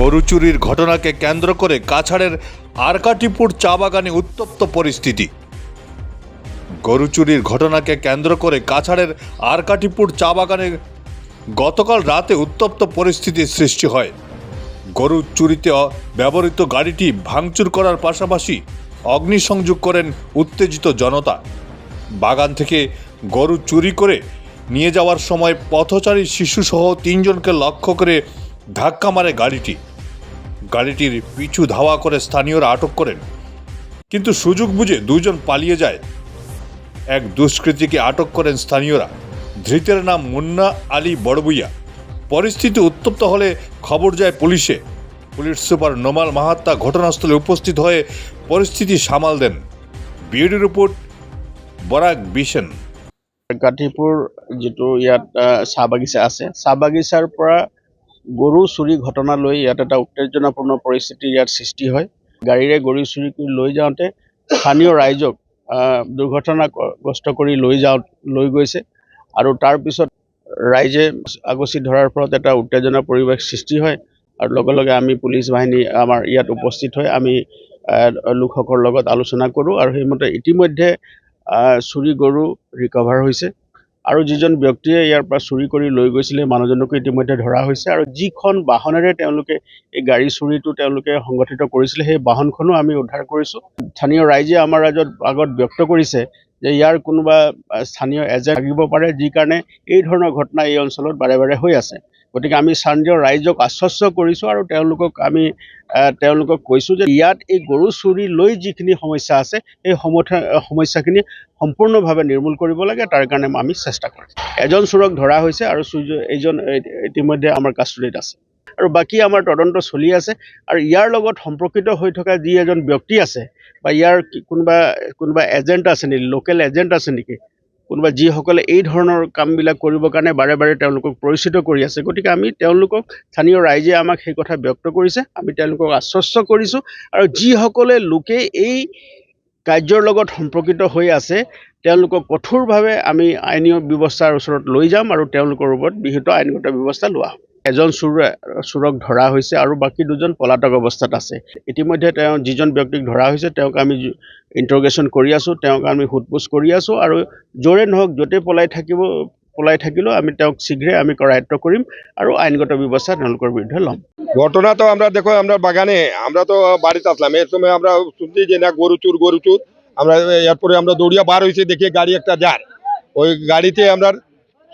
গরু চুরির ঘটনাকে কেন্দ্র করে কাছাড়ের আরকাটিপুর চা বাগানে উত্তপ্ত পরিস্থিতি। গরু চুরির ঘটনাকে কেন্দ্র করে কাছাড়ের আরকাটিপুর চা বাগানে গতকাল রাতে উত্তপ্ত পরিস্থিতির সৃষ্টি হয়। গরু চুরিতে ব্যবহৃত গাড়িটি ভাঙচুর করার পাশাপাশি অগ্নিসংযোগ করেন উত্তেজিত জনতা। বাগান থেকে গরু চুরি করে নিয়ে যাওয়ার সময় পথচারী শিশুসহ তিনজনকে লক্ষ্য করে ধাক্কা মারে গাড়িটি। গাড়িটির পিছু ধাওয়া করে স্থানীয়রা আটক করেন। কিন্তু সুযোগ বুঝে দুজন পালিয়ে যায়। এক দুষ্কৃতীকে আটক করেন স্থানীয়রা। ধৃতের নাম মুন্না আলী বড়বুইয়া। পরিস্থিতি উত্তপ্ত হলে খবর যায় পুলিশে। পুলিশ সুপার নোমাল মাহাত্তা ঘটনাস্থলে উপস্থিত হয়ে পরিস্থিতি সামাল দেন। বিএডি রিপোর্ট, বরাক বিশেন গাঁঠিপুৰ যিটো ইয়াত চাহ বাগিচা আছে। চাহ বাগিচাৰ পৰা গৰু চুৰি ঘটনা লৈ ইয়াত এটা উত্তেজনাপূৰ্ণ পৰিস্থিতি ইয়াত সৃষ্টি হয়। গাড়ীৰে গৰু চুৰি কৰি লৈ যাওঁতে স্থানীয় ৰাইজক দুৰ্ঘটনাগ্ৰস্ত কৰি লৈ যাওঁ, লৈ গৈছে। আৰু তাৰপিছত ৰাইজে আগচি ধৰাৰ ফলত এটা উত্তেজনা পৰিৱেশ সৃষ্টি হয়। আৰু লগে লগে আমি পুলিচ বাহিনী আমাৰ ইয়াত উপস্থিত হৈ আমি লোকসকলৰ লগত আলোচনা কৰোঁ। আৰু সেইমতে ইতিমধ্যে চুৰি গৰু ৰিকভাৰ হৈছে। আৰু যিজন ব্যক্তিয়ে ইয়াৰ পৰা চুৰি কৰি লৈ গৈছিলে মানুহজনকো ইতিমধ্যে ধৰা হৈছে আৰু যিখন বাহনেৰে তেওঁলোকে এই গাড়ী চুৰিটো তেওঁলোকে সংগঠিত কৰিছিলে সেই বাহনখনো আমি উদ্ধাৰ কৰিছোঁ। স্থানীয় ৰাইজে আমাৰ আগত ব্যক্ত কৰিছে যে ইয়াৰ কোনোবা স্থানীয় এজেণ্ট থাকিব পাৰে, যি কাৰণে এই ধৰণৰ ঘটনা এই অঞ্চলত বাৰে বাৰে হৈ আছে। গতিকে আমি স্থানীয় ৰাইজক আশ্বস্ত কৰিছোঁ আৰু তেওঁলোকক আমি তেওঁলোকক কৈছোঁ যে ইয়াত এই গৰু চুৰি লৈ যিখিনি সমস্যা আছে, সেই সমথা- সমস্যাখিনি সম্পূৰ্ণভাৱে নিৰ্মূল কৰিব লাগে। তাৰ কাৰণে আমি চেষ্টা কৰিম এজন চোৰক ধৰা হৈছে আৰু এইজন ইতিমধ্যে আমাৰ কাষ্টডিত আছে। আৰু বাকী আমাৰ তদন্ত চলি আছে আৰু ইয়াৰ লগত সম্পৰ্কিত হৈ থকা যি এজন ব্যক্তি আছে বা ইয়াৰ কোনোবা কোনোবা এজেণ্ট আছে নেকি লোকেল এজেণ্ট আছে নেকি, কোনোবা যিসকলে এই ধৰণৰ কামবিলাক কৰিবৰ কাৰণে বাৰে বাৰে তেওঁলোকক পৰিচিত কৰি আছে, গতিকে আমি তেওঁলোকক, স্থানীয় ৰাইজে আমাক সেই কথা ব্যক্ত কৰিছে, আমি তেওঁলোকক আশ্বস্ত কৰিছোঁ আৰু যিসকলে লোকে এই কাৰ্যৰ লগত সম্পৰ্কিত হৈ আছে, তেওঁলোকক কঠোৰভাৱে আমি আইনী ব্যৱস্থাৰ ওচৰত লৈ যাম আৰু তেওঁলোকৰ ওপৰত বিহিত আইনগত ব্যৱস্থা লোৱা হ'ব। এজন চোৰ, চোৰক ধৰা হৈছে আৰু বাকী দুজন পলাতক অৱস্থাত আছে। ইতিমধ্যে তেওঁ যিজন ব্যক্তিক ধৰা হৈছে, তেওঁক আমি ইণ্টাৰগেশ্যন কৰি আছোঁ, তেওঁক আমি সোধ পোছ কৰি আছোঁ আৰু য'ৰে নহওক য'তে পলাই থাকিব, পলাই থাকিলেও আমি তেওঁক শীঘ্ৰে আমি কৰায়ত্ব কৰিম আৰু আইনগত ব্যৱস্থা তেওঁলোকৰ বিৰুদ্ধে ল'ম। ঘটনা তো আমরা দেখো, আমরা বাগানে, আমরা তো বাড়িতে আসলাম এর সময় আমরা শুনছি যে না গরু চুর গরু চুর। আমরা এরপরে আমরা দৌড়িয়া বার হয়েছি দেখি গাড়ি একটা যার। ওই গাড়িতে আমরা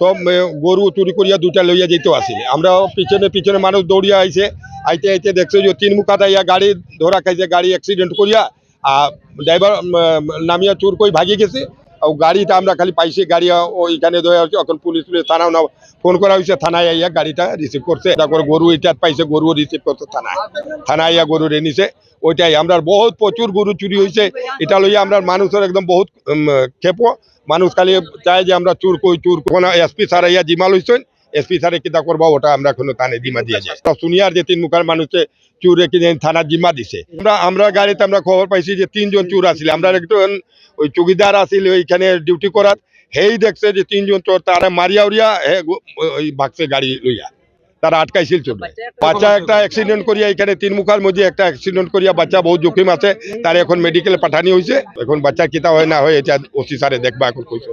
সব এ, গরু চুরি করিয়া দুটা লইয়া যেতে আসি আমরা পিছনে পিছনে মানুষ দৌড়িয়া আইছে আইতে আইতে দেখছে যে তিন মুখাটা ইয়া গাড়ি ধরা খাইছে গাড়ি অ্যাক্সিডেন্ট করিয়া আর ড্রাইভার নামিয়া চুর কই ভাগি গেছে আর গাড়িটা আমরা খালি পাইছি গাড়ি ওইখানে ধরে আছে এখন পুলিশ পুলিশ থানাও না ফোন করা হয়েছে থানায় আইয়া গাড়িটা রিসিভ করছে তারপর গরু এটা পাইছে গরু রিসিভ করছে থানায় থানায় আইয়া গরু রেনিছে ওইটাই আমরা বহুত প্রচুর গরু চুরি হয়েছে এটা লইয়া আমরা মানুষের একদম বহুত ক্ষেপ মানুষ খালি চায় যে আমরা চুর কই, চুর কোন এসপি স্যার আইয়া জিমা লইছেন এসপি স্যারে কিতা করবা, ওটা আমরা এখনও থানে জিমা দিয়ে যাই। শুনিয়ার যে তিন মুখার মানুষে চুরে কিনে থানা জিম্মা দিছে। আমরা আমরা গাড়িতে আমরা খবর পাইছি যে তিনজন চুর আসিল আমরা একজন ওই চৌকিদার আসিল ওইখানে ডিউটি করার হেই দেখছে যে তিনজন চোর, তারা মারিয়া উড়িয়া হে ওই ভাগছে গাড়ি লইয়া। তারা আটকাইছিল চলবে বাচ্চা একটা অ্যাক্সিডেন্ট করিয়া এখানে তিন মুখার মধ্যে একটা অ্যাক্সিডেন্ট করিয়া বাচ্চা বহু জোখিম আছে তার এখন মেডিকেলে পাঠানি হয়েছে এখন বাচ্চা কিতা হয় না হয় এটা ওসি স্যারে দেখবা এখন কইছো।